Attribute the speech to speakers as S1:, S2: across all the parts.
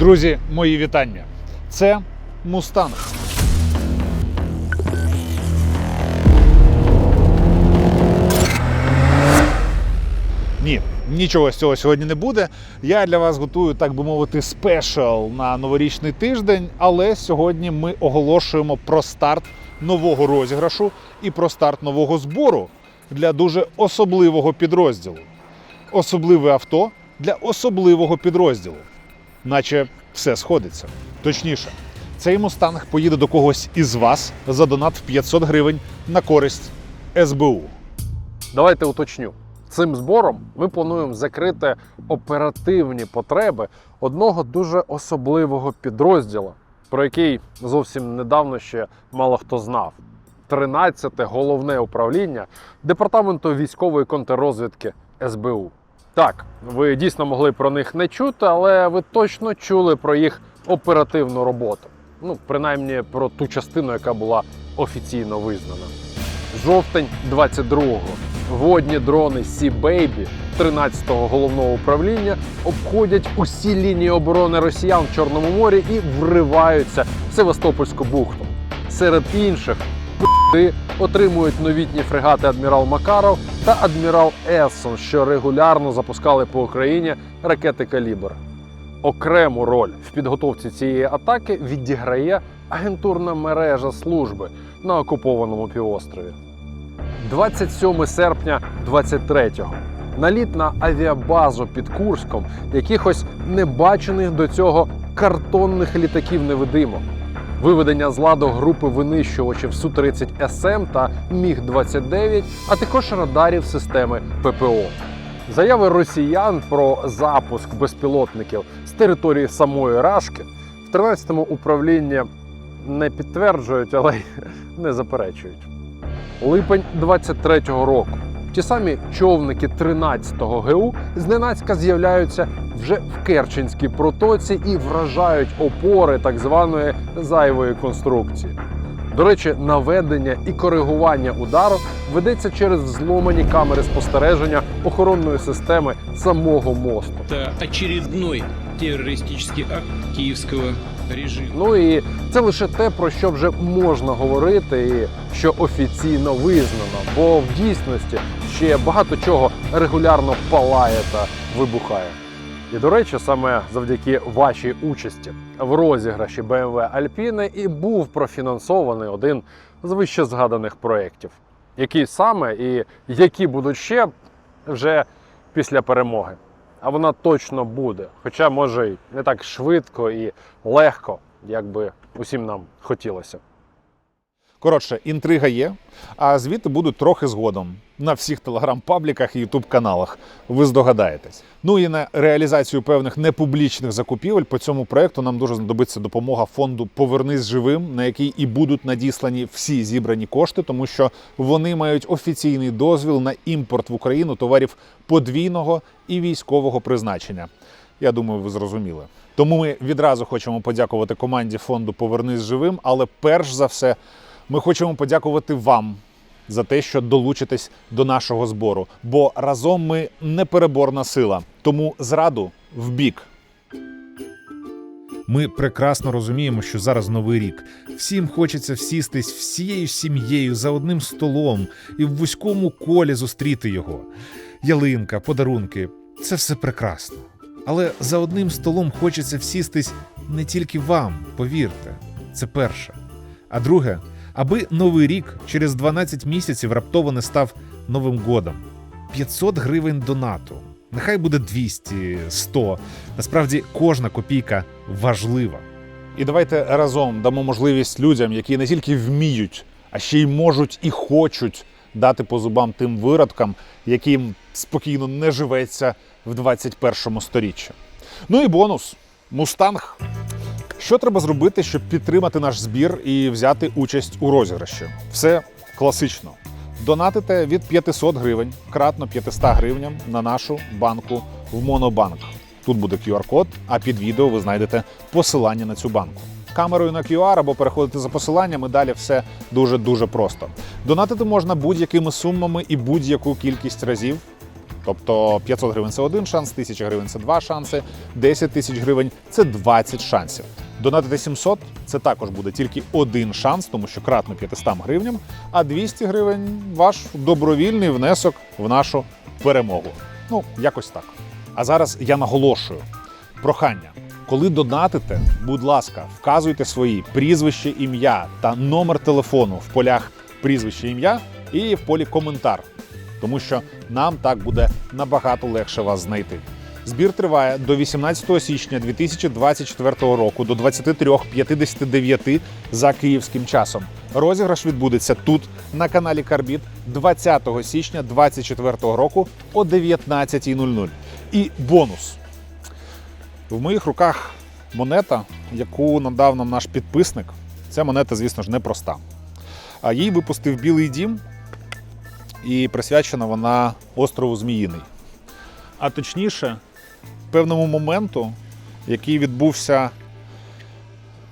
S1: Друзі, мої вітання. Це Мустанг. Ні, нічого з цього сьогодні не буде. Я для вас готую, так би мовити, спешл на новорічний тиждень. Але сьогодні ми оголошуємо про старт нового розіграшу і про старт нового збору для дуже особливого підрозділу. Особливе авто для особливого підрозділу. Наче все сходиться. Точніше, цей мустанг поїде до когось із вас за донат в 500 гривень на користь СБУ.
S2: Давайте уточню. Цим збором ми плануємо закрити оперативні потреби одного дуже особливого підрозділу, про який зовсім недавно ще мало хто знав. 13-те головне управління департаменту військової контррозвідки СБУ. Так, ви дійсно могли про них не чути, але ви точно чули про їх оперативну роботу. Ну, принаймні про ту частину, яка була офіційно визнана. Жовтень 22-го. Водні дрони Sea Baby 13-го головного управління обходять усі лінії оборони росіян в Чорному морі і вриваються в Севастопольську бухту. Серед інших отримують новітні фрегати адмірал Макаров та адмірал Ессон, що регулярно запускали по Україні ракети Калібр. Окрему роль в підготовці цієї атаки відіграє агентурна мережа служби на окупованому півострові. 27 серпня 23-го. Наліт на авіабазу під Курском якихось небачених до цього картонних літаків невидимок. Виведення з ладу групи винищувачів Су-30 СМ та Міг-29, а також радарів системи ППО. Заяви росіян про запуск безпілотників з території самої Рашки в 13-му управлінні не підтверджують, але й не заперечують. Липень 23-го року. Ті самі човники 13-го ГУ зненацька з'являються вже в Керченській протоці і вражають опори так званої зайвої конструкції. До речі, наведення і коригування удару ведеться через взломані камери спостереження охоронної системи самого мосту.
S3: Это очередной террористический акт киевского режима.
S2: Ну і це лише те, про що вже можна говорити, і що офіційно визнано. Бо в дійсності ще багато чого регулярно палає та вибухає. І до речі, саме завдяки вашій участі в розіграші BMW Alpine і був профінансований один з вище згаданих проєктів. Які саме і які будуть ще вже після перемоги. А вона точно буде. Хоча може й не так швидко і легко, як би усім нам хотілося.
S1: Коротше, інтрига є, а звіти будуть трохи згодом на всіх телеграм-пабліках і ютуб-каналах. Ви здогадаєтесь. Ну і на реалізацію певних непублічних закупівель по цьому проекту нам дуже знадобиться допомога фонду Повернись живим, на який і будуть надіслані всі зібрані кошти, тому що вони мають офіційний дозвіл на імпорт в Україну товарів подвійного і військового призначення. Я думаю, ви зрозуміли. Тому ми відразу хочемо подякувати команді фонду Повернись живим. Але перш за все, ми хочемо подякувати вам за те, що долучитесь до нашого збору. Бо разом ми непереборна сила. Тому зраду в бік. Ми прекрасно розуміємо, що зараз новий рік. Всім хочеться всістись всією сім'єю за одним столом і в вузькому колі зустріти його. Ялинка, подарунки це все прекрасно. Але за одним столом хочеться всістись не тільки вам, повірте, це перше. А друге, аби новий рік через 12 місяців раптово не став Новим годом. 500 гривень донату. Нехай буде 200, 100. Насправді кожна копійка важлива. І давайте разом дамо можливість людям, які не тільки вміють, а ще й можуть і хочуть дати по зубам тим виродкам, яким спокійно не живеться в 21 сторіччі. Ну і бонус мустанг. Що треба зробити, щоб підтримати наш збір і взяти участь у розіграші? Все класично. Донатите від 500 гривень, кратно 500 гривням на нашу банку в Монобанк. Тут буде QR-код, а під відео ви знайдете посилання на цю банку. Камерою на QR або переходити за посиланнями. Далі все дуже дуже просто. Донатити можна будь-якими сумами і будь-яку кількість разів. Тобто 500 гривень це один шанс, 1000 гривень це два шанси, 10 тисяч гривень це 20 шансів. Донатити 700 це також буде тільки один шанс, тому що кратно 500 гривням, а 200 гривень ваш добровільний внесок в нашу перемогу. Ну, якось так. А зараз я наголошую: прохання. Коли донатите, будь ласка, вказуйте свої прізвище, ім'я та номер телефону в полях прізвище, ім'я і в полі коментар, тому що нам так буде набагато легше вас знайти. Збір триває до 18 січня 2024 року до 23.59 за київським часом. Розіграш відбудеться тут на каналі Карбіт 20 січня 2024 року о 19.00. І бонус. В моїх руках монета, яку надав нам наш підписник. Ця монета, звісно ж, непроста. Їй випустив Білий дім, і присвячена вона острову Зміїний. А точніше, певному моменту, який відбувся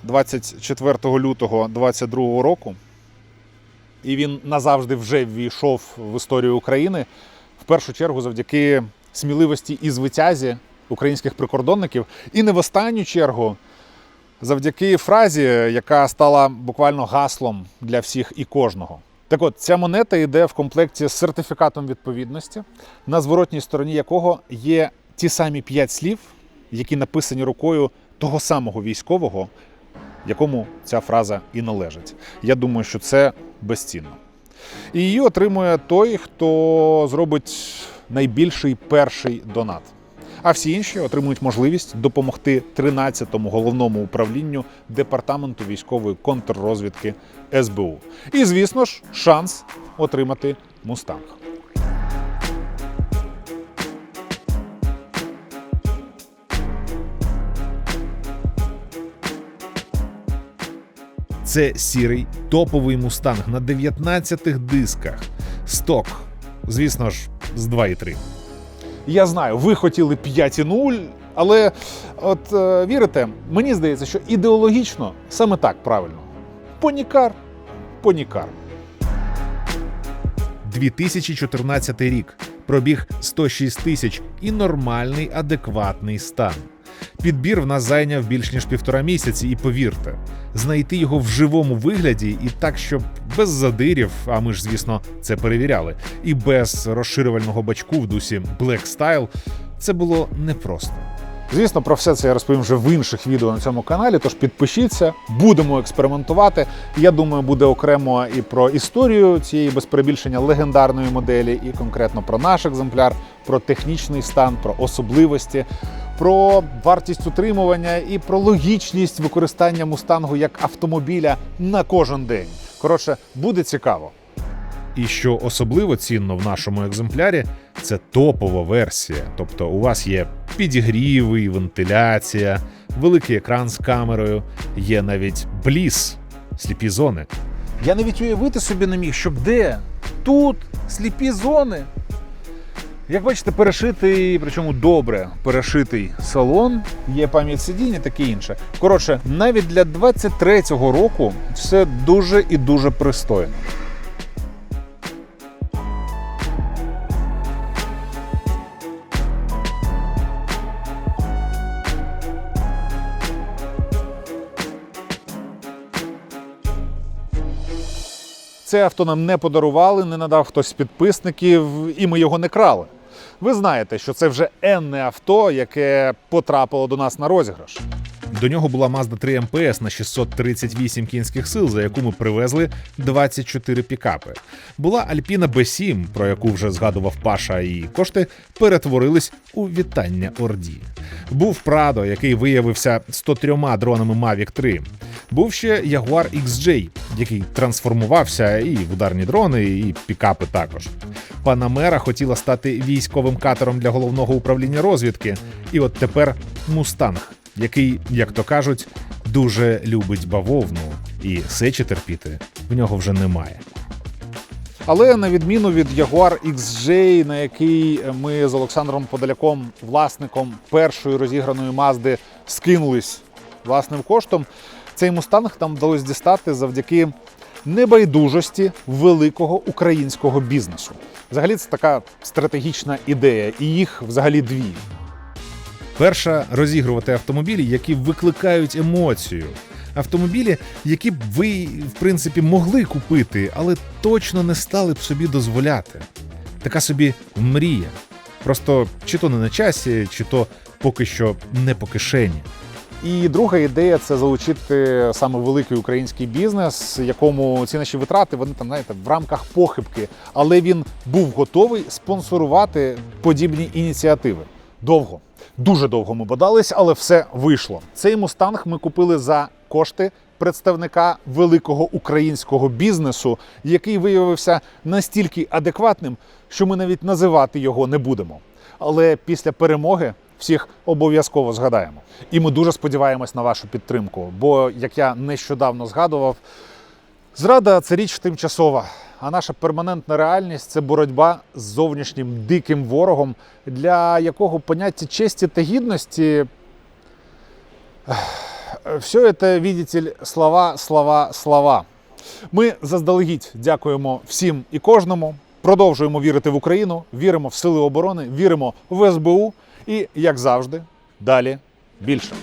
S1: 24 лютого 2022 року, і він назавжди вже ввійшов в історію України, в першу чергу завдяки сміливості і звитязі українських прикордонників, і не в останню чергу завдяки фразі, яка стала буквально гаслом для всіх і кожного. Так от, ця монета йде в комплекті з сертифікатом відповідності, на зворотній стороні якого є ті самі п'ять слів, які написані рукою того самого військового, якому ця фраза і належить. Я думаю, що це безцінно. І її отримує той, хто зробить найбільший перший донат. А всі інші отримують можливість допомогти 13-му головному управлінню департаменту військової контррозвідки СБУ. І, звісно ж, шанс отримати мустанг. Це сірий топовий мустанг на 19 дисках. Сток, звісно ж, з 2,3. Я знаю, ви хотіли 5,0, але от е, вірите, мені здається, що ідеологічно саме так правильно. Понікар, понікар. 2014 рік. Пробіг 106 тисяч і нормальний, адекватний стан. Підбір в нас зайняв більш ніж півтора місяці, і повірте, знайти його в живому вигляді і так, щоб без задирів, а ми ж, звісно, це перевіряли, і без розширювального бачку в дусі Black Style, це було непросто. Звісно, про все це я розповім вже в інших відео на цьому каналі. Тож підпишіться, будемо експериментувати. Я думаю, буде окремо і про історію цієї без перебільшення легендарної моделі, і конкретно про наш екземпляр, про технічний стан, про особливості, про вартість утримування і про логічність використання мустангу як автомобіля на кожен день. Коротше, буде цікаво. І що особливо цінно в нашому екземплярі, це топова версія. Тобто у вас є підігріви, вентиляція, великий екран з камерою, є навіть бліс, сліпі зони. Я навіть уявити собі не міг, щоб де тут сліпі зони. Як бачите, перешитий, причому добре перешитий салон, є пам'ять сидіння, таке інше. Коротше, навіть для 23-го року все дуже і дуже пристойно. Це авто нам не подарували, не надав хтось з підписників, і ми його не крали. Ви знаєте, що це вже енне авто, яке потрапило до нас на розіграш. До нього була Mazda 3 МПС на 638 кінських сил, за яку ми привезли 24 пікапи. Була Alpina B7, про яку вже згадував Паша, і кошти перетворились у вітання Орді. Був Prado, який виявився 103 дронами Mavic 3. Був ще Jaguar XJ, який трансформувався і в ударні дрони, і пікапи також. Панамера хотіла стати військовим катером для головного управління розвідки, і от тепер Мустанг, який, як то кажуть, дуже любить бавовну, і сечі терпіти в нього вже немає. Але на відміну від Jaguar XJ, на який ми з Олександром Подоляком, власником першої розіграної Мазди, скинулись власним коштом, цей мустанг нам вдалося дістати завдяки небайдужості великого українського бізнесу. Взагалі, це така стратегічна ідея, і їх взагалі дві.
S4: Перша розігрувати автомобілі, які викликають емоцію. Автомобілі, які б ви, в принципі, могли купити, але точно не стали б собі дозволяти. Така собі мрія. Просто чи то не на часі, чи то поки що не по кишені.
S1: І друга ідея це залучити саме великий український бізнес, якому ці наші витрати вони там знаєте в рамках похибки, але він був готовий спонсорувати подібні ініціативи. Довго, дуже довго ми бодались, але все вийшло. Цей мустанг ми купили за кошти представника великого українського бізнесу, який виявився настільки адекватним, що ми навіть називати його не будемо. Але після перемоги всіх обов'язково згадаємо. І ми дуже сподіваємось на вашу підтримку. Бо, як я нещодавно згадував, зрада це річ тимчасова. А наша перманентна реальність це боротьба з зовнішнім диким ворогом, для якого поняття честі та гідності. Все це, видите слова, слова, слова. Ми заздалегідь дякуємо всім і кожному. Продовжуємо вірити в Україну, віримо в сили оборони, віримо в СБУ і, як завжди, далі більше.